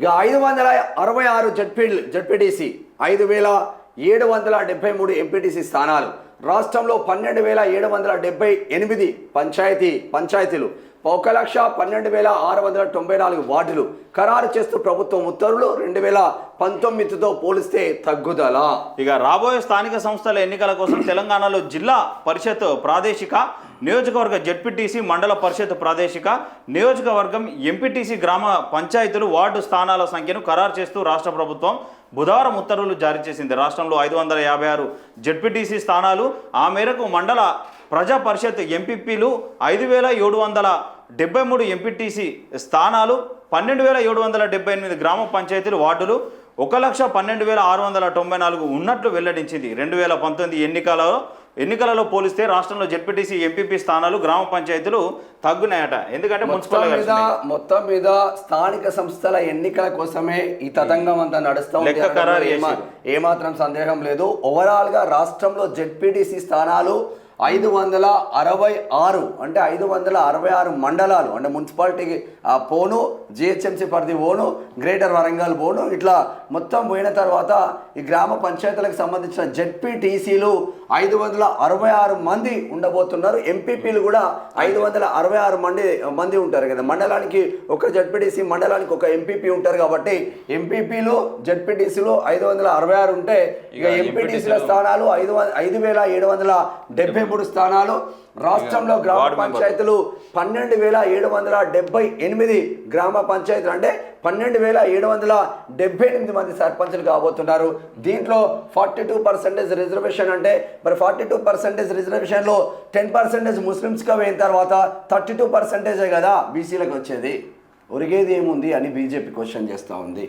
ఇక ఐదు వందల అరవై ఆరు జడ్పీలు జడ్పీటీసీ ఐదు వేల ఏడు వందల డెబ్బై మూడు ఎంపీటీసీ స్థానాలు. రాష్ట్రంలో పన్నెండు వేల ఏడు వందల డెబ్బై ఎనిమిది పంచాయతీ పంచాయతీలు. ఒక లక్ష పన్నెండు వేల ఆరు వందల తొంభై నాలుగు వార్డులు. ఖరారు చేస్తూ ప్రభుత్వం ఉత్తర్వులు రెండు వేల పంతొమ్మిదితో పోలిస్తే తగ్గుదల. ఇక రాబోయే స్థానిక సంస్థల ఎన్నికల కోసం తెలంగాణలో జిల్లా పరిషత్ ప్రాదేశిక నియోజకవర్గ జడ్పీటీసీ మండల పరిషత్ ప్రాదేశిక నియోజకవర్గం ఎంపీటీసీ గ్రామ పంచాయతీలు వార్డు స్థానాల సంఖ్యను ఖరారు చేస్తూ రాష్ట్ర ప్రభుత్వం బుధవారం ఉత్తర్వులు జారీ చేసింది. రాష్ట్రంలో ఐదు వందల యాభై ఆరు జడ్పీటీసీ స్థానాలు ఆ మేరకు మండల ప్రజా పరిషత్ ఎంపీపీలు ఐదు వేల ఏడు వందల డెబ్బై మూడు ఎంపీటీసీ స్థానాలు పన్నెండు వేల ఏడు వందల డెబ్బై ఎనిమిది గ్రామ పంచాయతీలు వార్డులు ఒక లక్ష పన్నెండు వేల ఆరు వందల తొంభై నాలుగు ఉన్నట్లు వెల్లడించింది. రెండు వేల పంతొమ్మిది ఎన్నికలలో ఎన్నికలలో పోలిస్తే రాష్ట్రంలో జెడ్పీటీసీ ఎంపీపీ స్థానాలు గ్రామ పంచాయతీలు తగ్గున్నాయట ఎందుకంటే మున్సిపల్ మీద మొత్తం మీద స్థానిక సంస్థల ఎన్నికల కోసమే ఈ తతంగం అంతా నడుస్తూ. ఏమాత్రం సందేహం లేదు. ఓవరాల్గా రాష్ట్రంలో జెడ్పీటీసీ స్థానాలు ఐదు వందల అరవై ఆరు అంటే ఐదు వందల అరవై ఆరు మండలాలు అంటే మున్సిపాలిటీకి పోను జిహెచ్ఎంసీ పరిధి పోను గ్రేటర్ వరంగల్ పోను ఇట్లా మొత్తం పోయిన తర్వాత ఈ గ్రామ పంచాయతీలకు సంబంధించిన జెడ్పీటీసీలు ఐదు వందల అరవై ఆరు మంది ఉండబోతున్నారు. ఎంపీపీలు కూడా ఐదు వందల అరవై ఆరు మంది మంది ఉంటారు కదా. మండలానికి ఒక జడ్పీటీసీ మండలానికి ఒక ఎంపీపీ ఉంటారు కాబట్టి ఎంపీపీలు జడ్పీటీసీలు ఐదు వందల అరవై ఆరు ఉంటే ఇక ఎంపీటీసీల స్థానాలు ఐదు ఐదు వేల ఏడు వందల డెబ్బై మూడు స్థానాలు. రాష్ట్రంలో గ్రామ. పంచాయతీలు పన్నెండు వేల ఏడు వందల డెబ్బై ఎనిమిది గ్రామ పంచాయతీలు అంటే పన్నెండు వేల ఏడు వందల డెబ్బై ఎనిమిది మంది సర్పంచులు కాబోతున్నారు. దీంట్లో ఫార్టీ టూ పర్సెంటేజ్ రిజర్వేషన్ అంటే మరి ఫార్టీ టూ పర్సెంటేజ్ రిజర్వేషన్లో టెన్ పర్సెంటేజ్ ముస్లిమ్స్గా పోయిన తర్వాత థర్టీ టూ పర్సెంటేజే కదా బీసీలకు వచ్చేది. ఒరిగేది ఏముంది అని బీజేపీ క్వశ్చన్ చేస్తూ ఉంది.